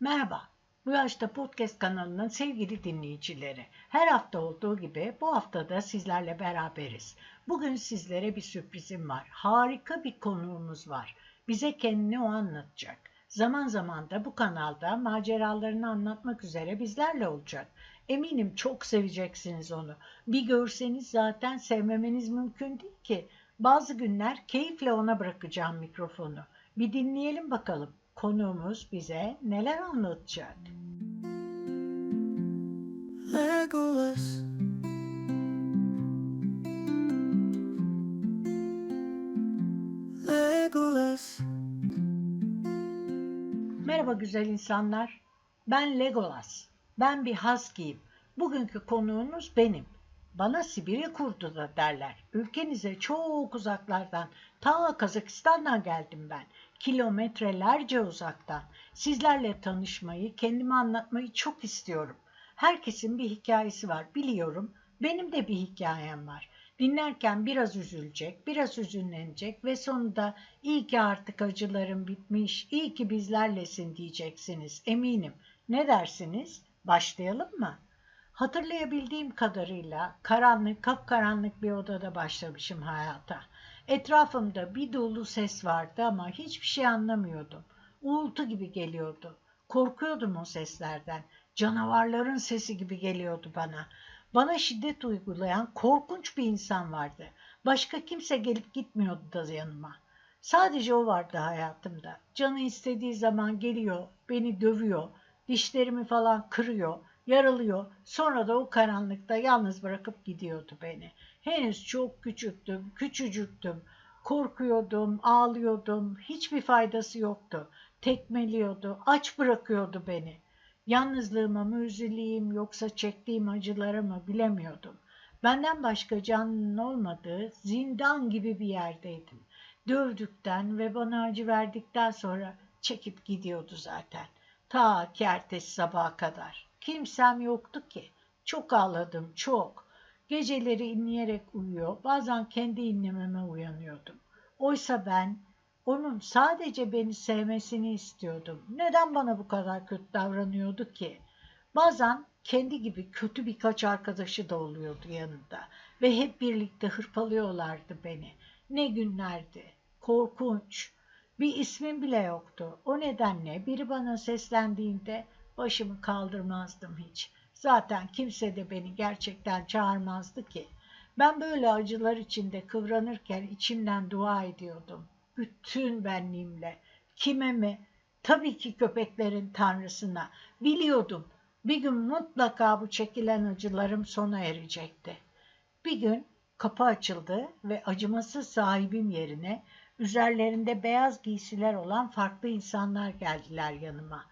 Merhaba. Bu yaşta podcast kanalının sevgili dinleyicileri. Her hafta olduğu gibi bu hafta da sizlerle beraberiz. Bugün sizlere bir sürprizim var. Harika bir konuğumuz var. Bize kendini o anlatacak. Zaman zaman da bu kanalda maceralarını anlatmak üzere bizlerle olacak. Eminim çok seveceksiniz onu. Bir görseniz zaten sevmemeniz mümkün değil ki. Bazı günler keyifle ona bırakacağım mikrofonu. Bir dinleyelim bakalım. Konuğumuz bize neler anlatacak? Legolas. Legolas. Merhaba güzel insanlar. Ben Legolas. Ben bir husky'yim. Bugünkü konuğunuz benim. Bana Sibirya kurdu da derler. Ülkenize çok uzaklardan, ta Kazakistan'dan geldim ben. Kilometrelerce uzaktan. Sizlerle tanışmayı, kendimi anlatmayı çok istiyorum. Herkesin bir hikayesi var, biliyorum. Benim de bir hikayem var. Dinlerken biraz üzülecek, biraz üzünlenecek ve sonunda iyi ki artık acılarım bitmiş, iyi ki bizlerlesin diyeceksiniz eminim. Ne dersiniz? Başlayalım mı? Hatırlayabildiğim kadarıyla karanlık, kapkaranlık bir odada başlamışım hayata. Etrafımda bir dolu ses vardı ama hiçbir şey anlamıyordum. Uğultu gibi geliyordu. Korkuyordum o seslerden. Canavarların sesi gibi geliyordu bana. Bana şiddet uygulayan korkunç bir insan vardı. Başka kimse gelip gitmiyordu da yanıma. Sadece o vardı hayatımda. Canı istediği zaman geliyor, beni dövüyor, dişlerimi falan kırıyor, yaralıyor. Sonra da o karanlıkta yalnız bırakıp gidiyordu beni. Henüz çok küçüktüm, küçücüktüm. Korkuyordum, ağlıyordum. Hiçbir faydası yoktu. Tekmeliyordu, aç bırakıyordu beni. Yalnızlığıma mı üzüleyim yoksa çektiğim acılara mı bilemiyordum. Benden başka canlının olmadığı zindan gibi bir yerdeydim. Dövdükten ve bana acı verdikten sonra çekip gidiyordu zaten. Ta ki ertesi sabaha kadar. Kimsem yoktu ki. Çok ağladım, çok. Geceleri inleyerek uyuyor, bazen kendi inlememe uyanıyordum. Oysa ben onun sadece beni sevmesini istiyordum. Neden bana bu kadar kötü davranıyordu ki? Bazen kendi gibi kötü birkaç arkadaşı da oluyordu yanında ve hep birlikte hırpalıyorlardı beni. Ne günlerdi. Korkunç. Bir ismim bile yoktu. O nedenle biri bana seslendiğinde başımı kaldırmazdım hiç. Zaten kimse de beni gerçekten çağırmazdı ki. Ben böyle acılar içinde kıvranırken içimden dua ediyordum. Bütün benliğimle. Kime mi? Tabii ki köpeklerin tanrısına. Biliyordum. Bir gün mutlaka bu çekilen acılarım sona erecekti. Bir gün kapı açıldı ve acımasız sahibim yerine üzerlerinde beyaz giysiler olan farklı insanlar geldiler yanıma.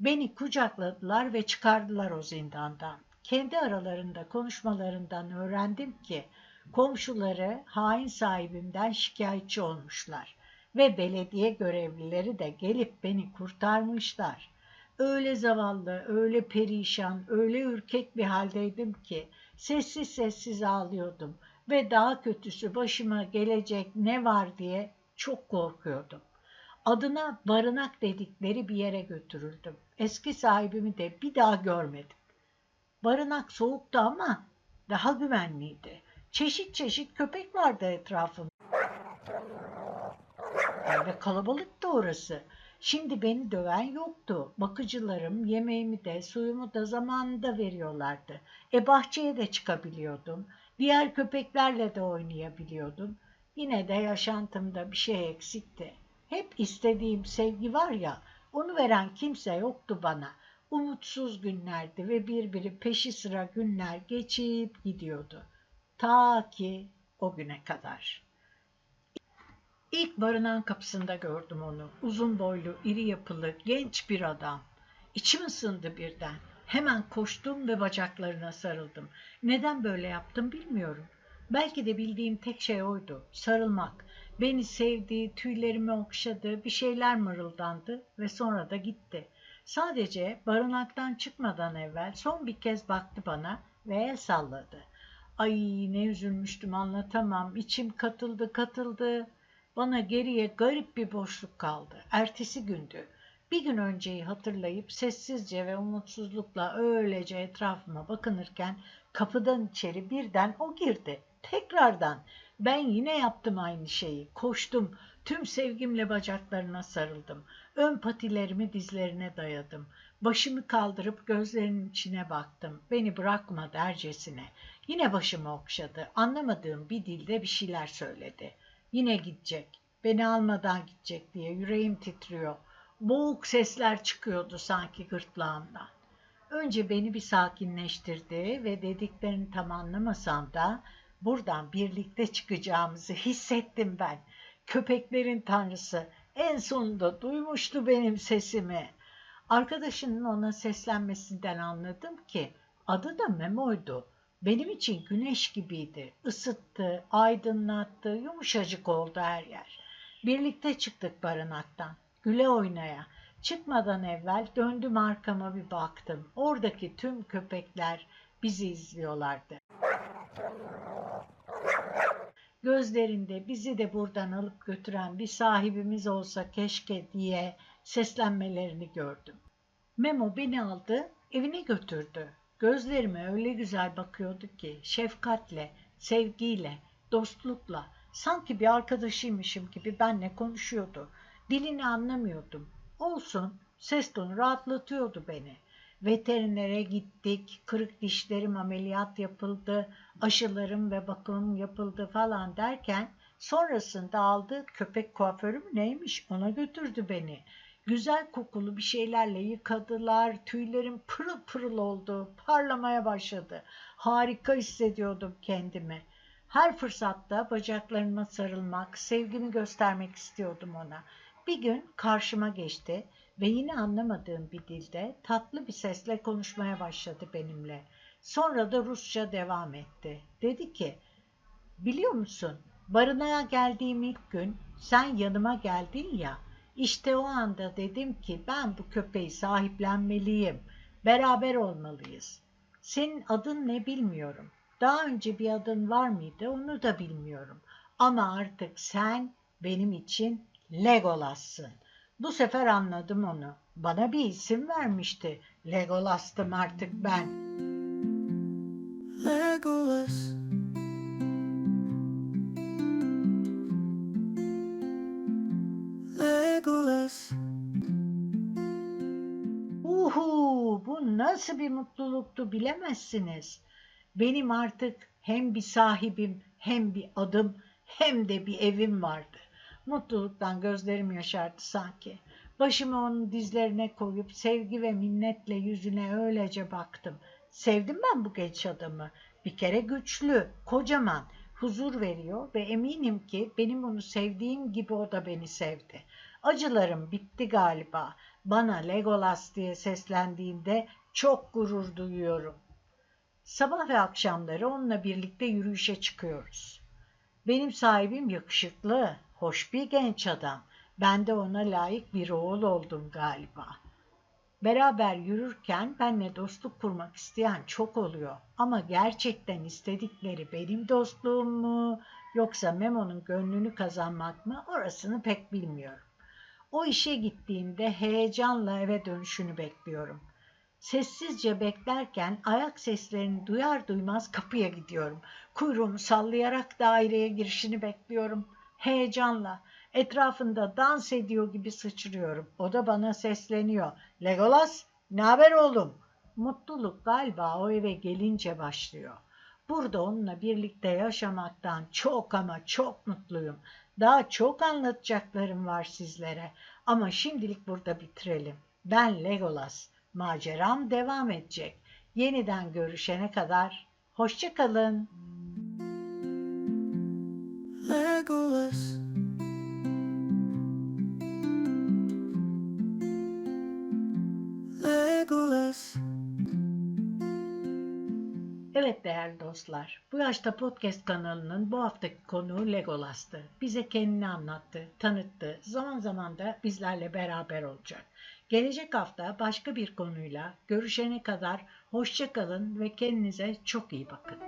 Beni kucakladılar ve çıkardılar o zindandan. Kendi aralarında konuşmalarından öğrendim ki komşuları hain sahibimden şikayetçi olmuşlar ve belediye görevlileri de gelip beni kurtarmışlar. Öyle zavallı, öyle perişan, öyle ürkek bir haldeydim ki sessiz sessiz ağlıyordum ve daha kötüsü başıma gelecek ne var diye çok korkuyordum. Adına barınak dedikleri bir yere götürüldüm. Eski sahibimi de bir daha görmedim. Barınak soğuktu ama daha güvenliydi. Çeşit çeşit köpek vardı etrafımda. Ve kalabalıktı orası. Şimdi beni döven yoktu. Bakıcılarım yemeğimi de suyumu da zamanında veriyorlardı. E bahçeye de çıkabiliyordum. Diğer köpeklerle de oynayabiliyordum. Yine de yaşantımda bir şey eksikti. Hep istediğim sevgi var ya, onu veren kimse yoktu bana. Umutsuz günlerdi ve birbiri peşi sıra günler geçip gidiyordu. Ta ki o güne kadar. İlk barınan kapısında gördüm onu. Uzun boylu, iri yapılı, genç bir adam. İçim ısındı birden. Hemen koştum ve bacaklarına sarıldım. Neden böyle yaptım bilmiyorum. Belki de bildiğim tek şey oydu. Sarılmak. Beni sevdi, tüylerimi okşadı, bir şeyler mırıldandı ve sonra da gitti. Sadece barınaktan çıkmadan evvel son bir kez baktı bana ve el salladı. Ay ne üzülmüştüm anlatamam. İçim katıldı katıldı. Bana geriye garip bir boşluk kaldı. Ertesi gündü. Bir gün önceyi hatırlayıp sessizce ve umutsuzlukla öylece etrafıma bakınırken kapıdan içeri birden o girdi. Tekrardan ben yine yaptım aynı şeyi. Koştum. Tüm sevgimle bacaklarına sarıldım. Ön patilerimi dizlerine dayadım. Başımı kaldırıp gözlerinin içine baktım. Beni bırakma dercesine. Yine başımı okşadı. Anlamadığım bir dilde bir şeyler söyledi. Yine gidecek. Beni almadan gidecek diye yüreğim titriyor. Boğuk sesler çıkıyordu sanki gırtlağımdan. Önce beni bir sakinleştirdi ve dediklerini tam anlamasam da buradan birlikte çıkacağımızı hissettim ben. Köpeklerin tanrısı en sonunda duymuştu benim sesimi. Arkadaşının ona seslenmesinden anladım ki adı da Memo'ydu. Benim için güneş gibiydi. Isıttı, aydınlattı, yumuşacık oldu her yer. Birlikte çıktık barınaktan. Güle oynaya. Çıkmadan evvel döndüm arkama bir baktım. Oradaki tüm köpekler bizi izliyorlardı. Gözlerinde bizi de buradan alıp götüren bir sahibimiz olsa keşke diye seslenmelerini gördüm. Memo beni aldı, evine götürdü. Gözlerime öyle güzel bakıyordu ki şefkatle, sevgiyle, dostlukla, sanki bir arkadaşıymışım gibi benle konuşuyordu. Dilini anlamıyordum. Olsun, ses tonu rahatlatıyordu beni. Veterinere gittik, kırık dişlerim ameliyat yapıldı, aşılarım ve bakımım yapıldı falan derken sonrasında aldığı köpek kuaförü mü neymiş ona götürdü beni. Güzel kokulu bir şeylerle yıkadılar, tüylerim pırıl pırıl oldu, parlamaya başladı. Harika hissediyordum kendimi. Her fırsatta bacaklarıma sarılmak, sevgimi göstermek istiyordum ona. Bir gün karşıma geçti ve yine anlamadığım bir dilde tatlı bir sesle konuşmaya başladı benimle. Sonra da Rusça devam etti. Dedi ki, biliyor musun barınağa geldiğim ilk gün sen yanıma geldin ya, işte o anda dedim ki ben bu köpeği sahiplenmeliyim, beraber olmalıyız. Senin adın ne bilmiyorum. Daha önce bir adın var mıydı onu da bilmiyorum. Ama artık sen benim için Legolas'sın. Bu sefer anladım onu. Bana bir isim vermişti. Legolas'tım artık ben. Legolas. Legolas. Uhu, bu nasıl bir mutluluktu bilemezsiniz. Benim artık hem bir sahibim, hem bir adım, hem de bir evim vardı. Mutluluktan gözlerim yaşardı sanki. Başımı onun dizlerine koyup sevgi ve minnetle yüzüne öylece baktım. Sevdim ben bu genç adamı. Bir kere güçlü, kocaman, huzur veriyor ve eminim ki benim onu sevdiğim gibi o da beni sevdi. Acılarım bitti galiba. Bana Legolas diye seslendiğinde çok gurur duyuyorum. Sabah ve akşamları onunla birlikte yürüyüşe çıkıyoruz. Benim sahibim yakışıklı, hoş bir genç adam. Ben de ona layık bir oğul oldum galiba. Beraber yürürken benle dostluk kurmak isteyen çok oluyor. Ama gerçekten istedikleri benim dostluğum mu yoksa Memo'nun gönlünü kazanmak mı orasını pek bilmiyorum. O işe gittiğimde heyecanla eve dönüşünü bekliyorum. Sessizce beklerken ayak seslerini duyar duymaz kapıya gidiyorum. Kuyruğumu sallayarak daireye girişini bekliyorum. Heyecanla etrafında dans ediyor gibi sıçrıyorum. O da bana sesleniyor. Legolas, ne haber oğlum? Mutluluk galiba o eve gelince başlıyor. Burada onunla birlikte yaşamaktan çok ama çok mutluyum. Daha çok anlatacaklarım var sizlere. Ama şimdilik burada bitirelim. Ben Legolas. Maceram devam edecek. Yeniden görüşene kadar hoşça kalın. Legolas. Evet değerli dostlar, bu yaşta podcast kanalının bu haftaki konuğu Legolas'tı. Bize kendini anlattı, tanıttı, zaman zaman da bizlerle beraber olacak. Gelecek hafta başka bir konuyla görüşene kadar hoşça kalın ve kendinize çok iyi bakın.